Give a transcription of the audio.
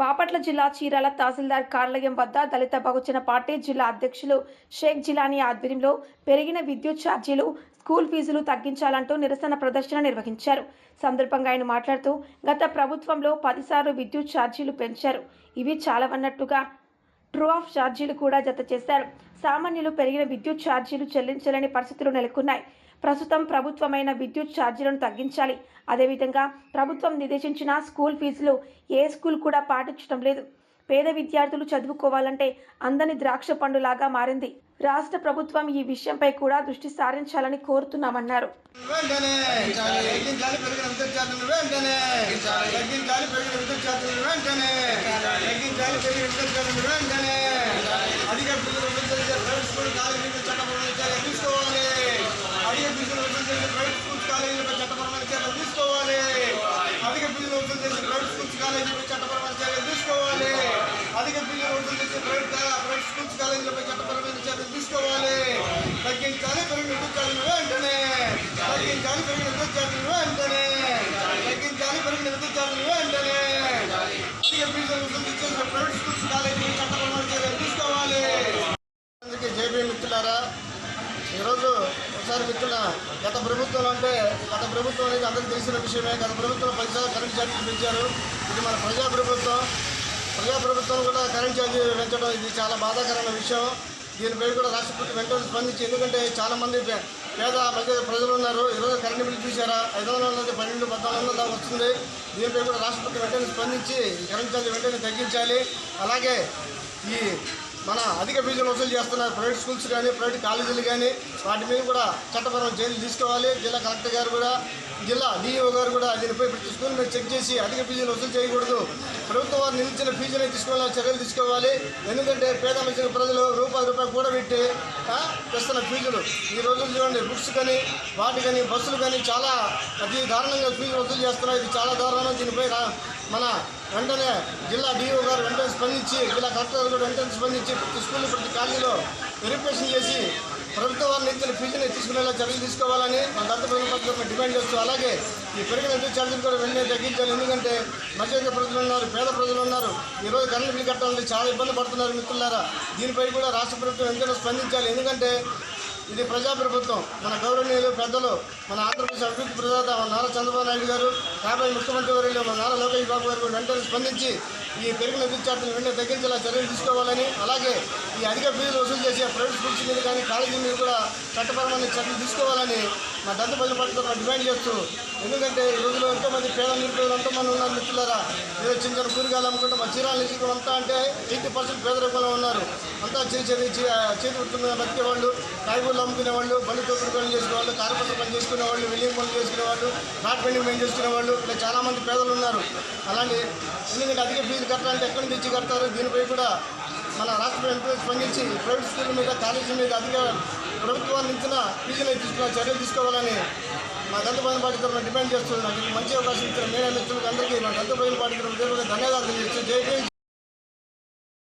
బాపట్ల జిల్లా చీరాల తహసీల్దార్ కార్యాలయం వద్ద దళిత బహుజన పార్టీ జిల్లా అధ్యక్షులు షేక్ జిలానీ ఆధ్వర్యంలో పెరిగిన విద్యుత్ ఛార్జీలు స్కూల్ ఫీజులు తగ్గించాలంటూ నిరసన ప్రదర్శన నిర్వహించారు. సందర్భంగా ఆయన మాట్లాడుతూ గత ప్రభుత్వంలో పదిసార్లు విద్యుత్ ఛార్జీలు పెంచారు. ఇవి చాలవన్నట్టుగా ట్రూ ఆఫ్ ఛార్జీలు కూడా జత చేశారు. సామాన్యులు పెరిగిన విద్యుత్ ఛార్జీలు చెల్లించలేని పరిస్థితులు నెలకొన్నాయి. ప్రస్తుతం ప్రభుత్వమైన విద్యుత్ ఛార్జీలను తగ్గించాలి. అదేవిధంగా ప్రభుత్వం నిర్దేశించిన స్కూల్ ఫీజులు ఏ స్కూల్ కూడా పాటించడం లేదు. పేద విద్యార్థులు చదువుకోవాలంటే అందని ద్రాక్ష పండులాగా మారింది. రాష్ట్ర ప్రభుత్వం ఈ విషయంపై కూడా దృష్టి సారించాలని కోరుతున్నామన్నారు. వెంటనే ప్రైవేట్ స్కూల్స్ చట్టపరమైన చర్యలు తీసుకోవాలి. అధిక ఫీజులు వసూలు చేసే ప్రైవేట్ ప్రైవేట్ స్కూల్స్ కాలేజీలపై చట్టపరమైన చర్యలు తీసుకోవాలి. తగ్గించాలి పెరిగిన ఉద్యోగాలను వెంటనే. తగ్గించాలి పెరిగిన ఉద్యోగాలను వెంటనే. తగ్గించాలి పెరిగిన ఉద్యోగాలు ఒకసారి మిత్రుల గత ప్రభుత్వం అంటే గత ప్రభుత్వం అనేది అందరికీ తెలిసిన విషయమే. గత ప్రభుత్వం ప్రతిసారి కరెంట్ ఛార్జీలు పెంచారు. ఇది మన ప్రజా ప్రభుత్వం ప్రజా ప్రభుత్వం కూడా కరెంట్ ఛార్జీ పెంచడం ఇది చాలా బాధాకరమైన విషయం. దీనిపై కూడా రాష్ట్ర ప్రభుత్వం వెంటనే స్పందించి ఎందుకంటే చాలామంది పే- పేద మధ్య ప్రజలు ఉన్నారు. ఈరోజు కరెంటు బిల్లు చూసారా ఐదు వందల ఉన్నది పన్నెండు పద్నాలుగు వందల దాకా వస్తుంది. దీనిపై కూడా రాష్ట్ర ప్రభుత్వం వెంటనే స్పందించి కరెంట్ ఛార్జీ వెంటనే తగ్గించాలి. అలాగే ఈ మన అధిక ఫీజులు వసూలు చేస్తున్నారు. ప్రైవేట్ స్కూల్స్ కానీ ప్రైవేట్ కాలేజీలు కానీ వాటి మీద కూడా చట్టపరమైన చర్యలు తీసుకోవాలి. జిల్లా కలెక్టర్ గారు కూడా జిల్లా డిఈఓ గారు కూడా దీనిపై ప్రతి స్కూల్ మీద చెక్ చేసి అధిక ఫీజులు వసూలు చేయకూడదు. ప్రభుత్వం వారు నిలిచిన ఫీజులే తీసుకోవాలని చర్యలు తీసుకోవాలి. ఎందుకంటే పేద మధ్య ప్రజలు రూపాయి రూపాయి కూడా పెట్టి ఆ, తెస్తున్న ఫీజులు. ఈ రోజులు చూడండి బుక్స్ కానీ వాటి కానీ బస్సులు కానీ చాలా అతి దారుణంగా ఫీజులు వసూలు చేస్తున్నారు. ఇది చాలా దారుణం. దీనిపై మన వెంటనే జిల్లా డిఓ గారు వెంటనే స్పందించి జిల్లా కలెక్టర్ గారు వెంటనే స్పందించి ప్రతి స్కూల్ ప్రతి కాలనీలో వెరిఫికేషన్ చేసి ప్రభుత్వం వారి ఇచ్చిన ఫీజుని తీసుకునేలా చర్యలు తీసుకోవాలని మా దళిత ప్రజల డిమాండ్ చేస్తూ అలాగే ఈ పెరిగిన విద్యుత్ ఛార్జీలు కూడా వెంటనే తగ్గించాలి. ఎందుకంటే మధ్యతరగతి ప్రజలు ఉన్నారు పేద ప్రజలు ఉన్నారు. ఈరోజు కరెంట్ బిల్లు కట్టాలంటే చాలా ఇబ్బంది పడుతున్నారు మిత్రులారా. దీనిపై కూడా రాష్ట్ర ప్రభుత్వం వెంటనే స్పందించాలి. ఎందుకంటే ఇది ప్రజాప్రభుత్వం. మన గౌరవనీయులు పెద్దలు మన ఆంధ్రప్రదేశ్ అభివృద్ధి ప్రదాత మన నారా చంద్రబాబు నాయుడు గారు రాబోయే ముఖ్యమంత్రి వర్యులు మన నారా లోకేష్ బాబు గారు వెంటనే స్పందించి ఈ పెరిగిన విద్యార్థులు వెంటనే తగ్గించేలా చర్యలు తీసుకోవాలని అలాగే ఈ అధిక ఫీజులు వసూలు చేసే ప్రైవేట్ స్కూల్స్ మీద కానీ కాలేజీ మీద కూడా చట్టపరమైన చర్యలు తీసుకోవాలని మా దంత ప్రజల పట్ల డిమాండ్ చేస్తూ ఎందుకంటే ఈ రోజుల్లో ఎంతోమంది పేద నిరుపేదలు ఎంతోమంది ఉన్నారు మిత్రులారా ఏదో చిన్న చిన్న కూరగాయలు అమ్ముకుంటే మా చీరాల నుంచి అంతా అంటే ఎయిటీ పర్సెంట్ పేదరికంలో ఉన్నారు. అంతా చిన్న చిన్న చేతి వృత్తులు బతికే వాళ్ళు కాయగూరలు అమ్ముకునేవాళ్ళు బండి తోపుడు పనులు చేసుకునేవాళ్ళు పని చేసుకునే వాళ్ళు వెల్లింగ్ పనులు చేసుకునేవాళ్ళు నాట్ పెండింగ్ పని చేసుకునేవాళ్ళు ఇలా చాలామంది పేదలు ఉన్నారు. అలాంటి ఎందుకంటే అధిక ఫీజులు కట్టాలంటే ఎక్కడి నుంచి కడతారు? దీనిపై కూడా మన రాష్ట్ర ఎంపీ స్పందించి ప్రైవేట్ స్కూల్ మీద కాలేజీ మీద అధిక ప్రభుత్వాన్ని ఇచ్చిన ఫీజులు తీసుకున్న చర్యలు తీసుకోవాలని మా దంత ప్రజల పార్టీ తరఫున డిమాండ్ చేస్తున్నాను. మంచి అవకాశం ఇచ్చిన మేడం మిత్రులకు అందరికీ మా దంత ప్రజల పార్టీ తరఫున ధన్యవాదాలు తెలియజేస్తూ జై